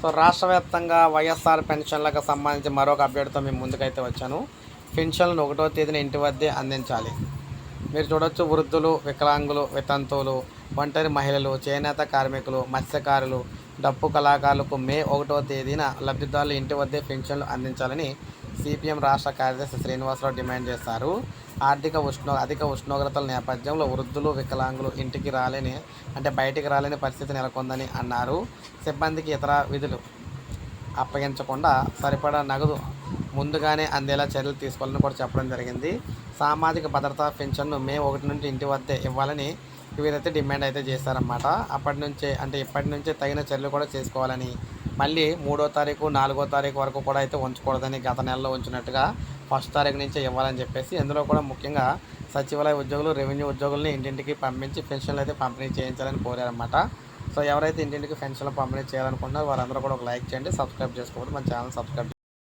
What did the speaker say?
So రాష్ట్ర వ్యాప్తంగా వైఎస్ఆర్ పెన్షన్లకు సంబంధించి మరొక అప్డేట్తో మేము ముందుకైతే వచ్చాను. పెన్షన్లను ఒకటో తేదీన ఇంటి వద్దే అందించాలి. మీరు చూడొచ్చు వృద్ధులు వికలాంగులు వితంతువులు ఒంటరి మహిళలు చేనేత కార్మికులు మత్స్యకారులు డప్పు కళాకారులకు మే ఒకటో తేదీన లబ్ధిదారులు ఇంటి వద్దే పెన్షన్లు అందించాలని సిపిఎం రాష్ట్ర కార్యదర్శి శ్రీనివాసరావు డిమాండ్ చేశారు. ఆర్థిక ఉష్ణో అధిక ఉష్ణోగ్రతల నేపథ్యంలో వృద్ధులు వికలాంగులు ఇంటికి రాలేని అంటే బయటికి రాలేని పరిస్థితి నెలకొందని అన్నారు. సిబ్బందికి ఇతర విధులు అప్పగించకుండా సరిపడా నగదు ముందుగానే అందేలా చర్యలు తీసుకోవాలని కూడా చెప్పడం జరిగింది. సామాజిక భద్రతా పెన్షన్ను మే ఒకటి నుండి ఇంటి వద్దే ఇవ్వాలని వీరైతే డిమాండ్ అయితే చేస్తారన్నమాట. అప్పటి నుంచే అంటే ఇప్పటి నుంచే తగిన చర్యలు కూడా చేసుకోవాలని మళ్ళీ మూడో తారీఖు నాలుగో తారీఖు వరకు కూడా అయితే ఉంచకూడదని గత నెలలో ఉంచినట్టుగా ఫస్ట్ తారీఖు నుంచే ఇవ్వాలని చెప్పేసి ఇందులో కూడా ముఖ్యంగా సచివాలయ ఉద్యోగులు రెవెన్యూ ఉద్యోగుల్ని ఇంటింటికి పంపించి పెన్షన్లు అయితే పంపిణీ చేయించాలని కోరారన్నమాట. సో ఎవరైతే ఇంటింటికి పెన్షన్లు పంపిణీ చేయాలనుకుంటున్నారో వారందరూ కూడా ఒక లైక్ చేయండి సబ్స్క్రైబ్ చేసుకోవద్దు మన ఛానల్ సబ్స్క్రైబ్